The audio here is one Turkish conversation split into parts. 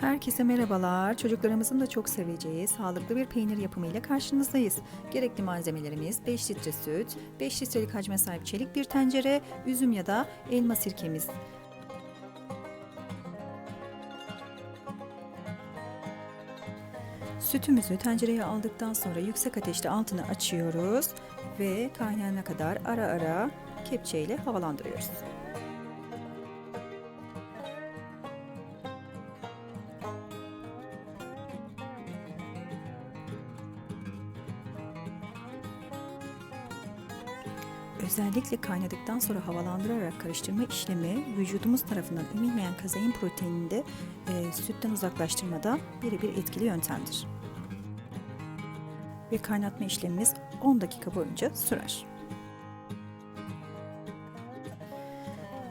Herkese merhabalar. Çocuklarımızın da çok seveceği sağlıklı bir peynir yapımıyla karşınızdayız. Gerekli malzemelerimiz 5 litre süt, 5 litrelik hacme sahip çelik bir tencere, üzüm ya da elma sirkemiz. Sütümüzü tencereye aldıktan sonra yüksek ateşte altını açıyoruz ve kaynayana kadar ara ara kepçeyle havalandırıyoruz. Özellikle kaynadıktan sonra havalandırarak karıştırma işlemi vücudumuz tarafından emilmeyen kazein proteinini de e, sütten uzaklaştırmada birebir etkili yöntemdir. Ve kaynatma işlemimiz 10 dakika boyunca sürer.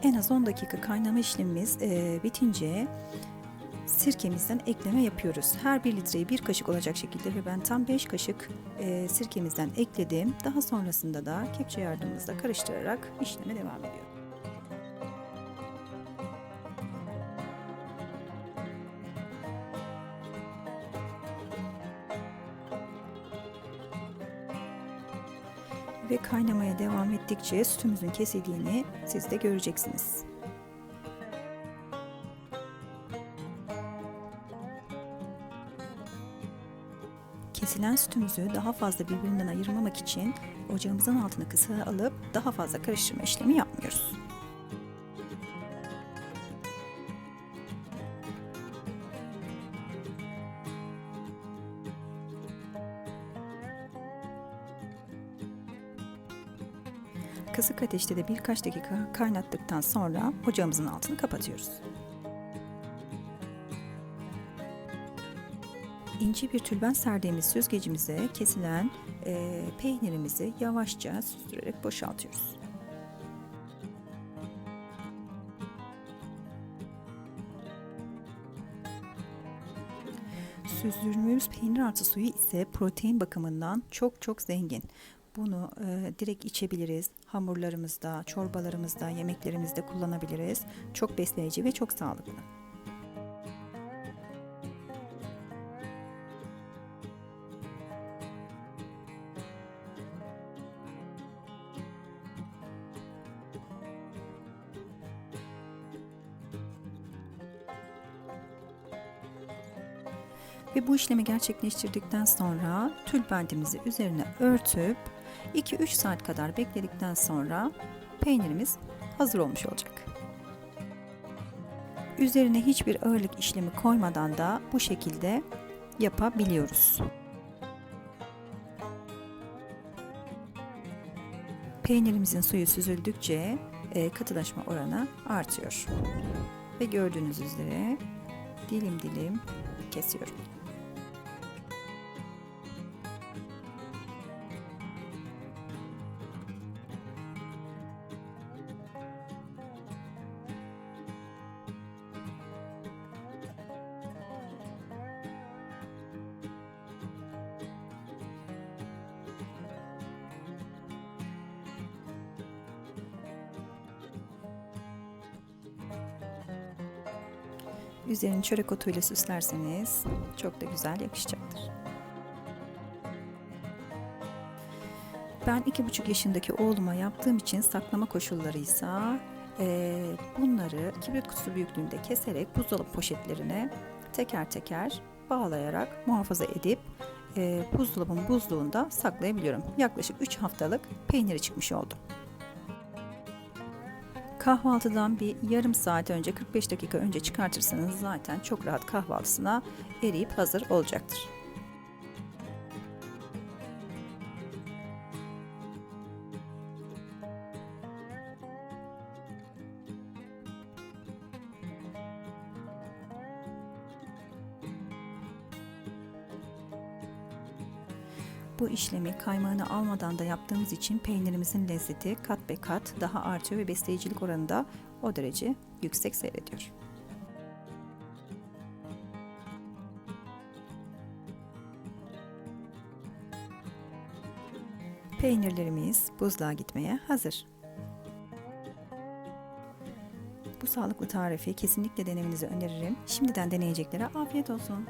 En az 10 dakika kaynama işlemimiz e, bitince sirkemizden ekleme yapıyoruz. Her 1 litreye 1 kaşık olacak şekilde ve ben tam 5 kaşık e, sirkemizden ekledim. Daha sonrasında da kepçe yardımımızla karıştırarak işleme devam ediyorum. Ve kaynamaya devam ettikçe sütümüzün kesildiğini siz de göreceksiniz. Kesilen sütümüzü daha fazla birbirinden ayırmamak için ocağımızın altını kısa alıp daha fazla karıştırma işlemi yapmıyoruz. Kısık ateşte de birkaç dakika kaynattıktan sonra ocağımızın altını kapatıyoruz. İnce bir tülben serdiğimiz süzgecimize kesilen e, peynirimizi yavaşça süzdürerek boşaltıyoruz. Süzdürdüğümüz peynir artı suyu ise protein bakımından çok çok zengin. Bunu e, direkt içebiliriz. Hamurlarımızda, çorbalarımızda, yemeklerimizde kullanabiliriz. Çok besleyici ve çok sağlıklı. Ve bu işlemi gerçekleştirdikten sonra tülbentimizi üzerine örtüp 2-3 saat kadar bekledikten sonra peynirimiz hazır olmuş olacak. Üzerine hiçbir ağırlık işlemi koymadan da bu şekilde yapabiliyoruz. Peynirimizin suyu süzüldükçe e, katılaşma oranı artıyor. Ve gördüğünüz üzere dilim dilim kesiyorum. Üzerini çörek otuyla süslerseniz çok da güzel yakışacaktır. Ben iki buçuk yaşındaki oğluma yaptığım için saklama koşullarıysa e, bunları kibrit kutusu büyüklüğünde keserek buzdolabı poşetlerine teker teker bağlayarak muhafaza edip e, buzdolabın buzluğunda saklayabiliyorum. Yaklaşık 3 haftalık peyniri çıkmış oldu. Kahvaltıdan bir yarım saat önce 45 dakika önce çıkartırsanız zaten çok rahat kahvaltısına eriyip hazır olacaktır. Bu işlemi kaymağını almadan da yaptığımız için peynirimizin lezzeti kat be kat daha artıyor ve besleyicilik oranı da o derece yüksek seyrediyor. Peynirlerimiz buzluğa gitmeye hazır. Bu sağlıklı tarifi kesinlikle denemenizi öneririm. Şimdiden deneyeceklere afiyet olsun.